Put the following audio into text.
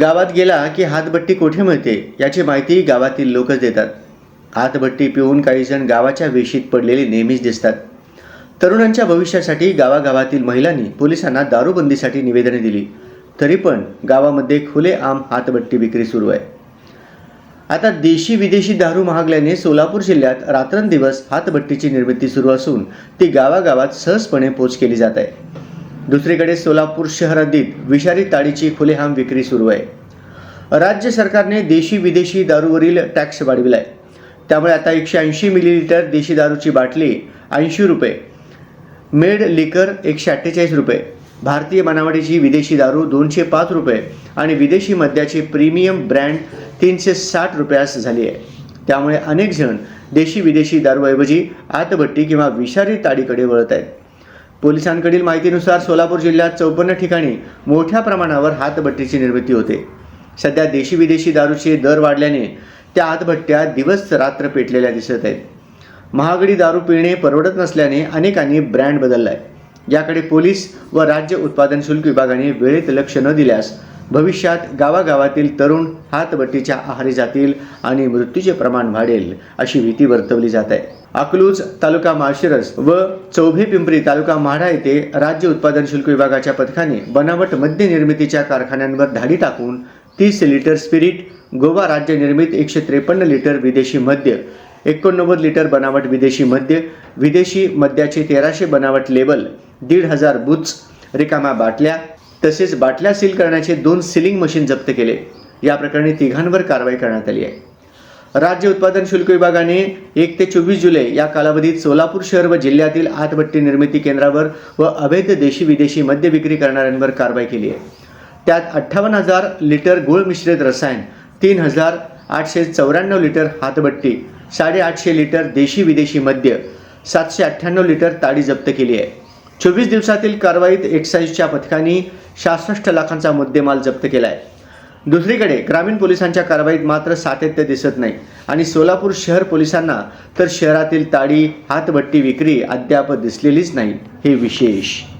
गावात गेला की हातभट्टी कोठे मिळते याची माहिती गावातील लोकच देतात. हातभट्टी पिऊन काही जण गावाच्या वेशीत पडलेले नेहमीच दिसतात. तरुणांच्या भविष्यासाठी गावागावातील महिलांनी पोलिसांना दारूबंदीसाठी निवेदने दिली. तरी पण गावामध्ये खुलेआम हातभट्टी विक्री सुरू आहे. आता देशी विदेशी दारू महागल्याने सोलापूर जिल्ह्यात रात्रंदिवस हातभट्टीची निर्मिती सुरू असून ती गावागावात सहजपणे पोच केली जात आहे. दुसरीकडे सोलापूर शहरातील विषारी ताडीची खुलेहाम विक्री सुरू आहे. राज्य सरकारने देशी विदेशी दारूवरील टॅक्स वाढविला आहे त्यामुळे आता एकशे ऐंशी मिलीलिटर देशी दारूची बाटली ऐंशी रुपये मेड लिकर एकशे अठ्ठेचाळीस रुपये भारतीय बनावटीची विदेशी दारू दोनशे पाच रुपये आणि विदेशी मद्याची प्रीमियम ब्रँड तीनशे साठ रुपयास झाली आहे त्यामुळे अनेक जण देशी विदेशी दारूऐवजी आतभट्टी किंवा विषारी ताडीकडे वळत आहेत. पोलिसांकडील माहितीनुसार सोलापूर जिल्ह्यात चौपन्न ठिकाणी मोठ्या प्रमाणावर हातभट्टीची निर्मिती होते. सध्या देशी विदेशी दारूचे दर वाढल्याने त्या हातभट्ट्या दिवस रात्र पेटलेल्या दिसत आहेत. महागडी दारू पिणे परवडत नसल्याने अनेकांनी ब्रँड बदलला आहे याकडे पोलीस व राज्य उत्पादन शुल्क विभागाने वेळेत लक्ष न दिल्यास भविष्यात गावागावातील तरुण हातभट्टीच्या आहारी जातील आणि मृत्यूचे प्रमाण वाढेल अशी भीती वर्तवली जात आहे. अकलूज तालुका माळशिरस व चौभे पिंपरी तालुका माढा येथे राज्य उत्पादन शुल्क विभागाच्या पथकाने बनावट मद्य निर्मितीच्या कारखान्यांवर धाडी टाकून तीस लिटर स्पिरिट गोवा राज्य निर्मित एकशे त्रेपन्न लिटर विदेशी मद्य एकोणनव्वद लिटर बनावट विदेशी मद्य विदेशी मद्याचे तेराशे बनावट लेबल दीड हजार बुच रिकामा बाटल्या तसेच बाटल्या सील करण्याचे दोन सिलिंग मशीन जप्त केले. या प्रकरणी तिघांवर कारवाई करण्यात आली आहे. राज्य उत्पादन शुल्क विभागाने एक ते चोवीस जुलै या कालावधीत सोलापूर शहर व जिल्ह्यातील आतभट्टी निर्मिती केंद्रावर व अवैध देशी विदेशी मद्य विक्री करणाऱ्यांवर कारवाई केली आहे. त्यात अठ्ठावन्न हजार लिटर गुळ मिश्रित रसायन तीन हजार आठशे चौऱ्याण्णव लिटर हातभट्टी साडेआठशे लिटर देशी विदेशी मद्य सातशे अठ्ठ्याण्णव लिटर ताडी जप्त केली आहे. चोवीस दिवसातील कारवाईत एक्साईजच्या पथकांनी सहासष्ट लाखांचा मुद्देमाल जप्त केला आहे दुसरीकडे ग्रामीण पोलिसांच्या कारवाईत मात्र सातत्य दिसत नाही. आणि सोलापूर शहर पोलिसांना तर शहरातील ताडी हातभट्टी विक्री अद्याप दिसलेलीच नाही. हे विशेष.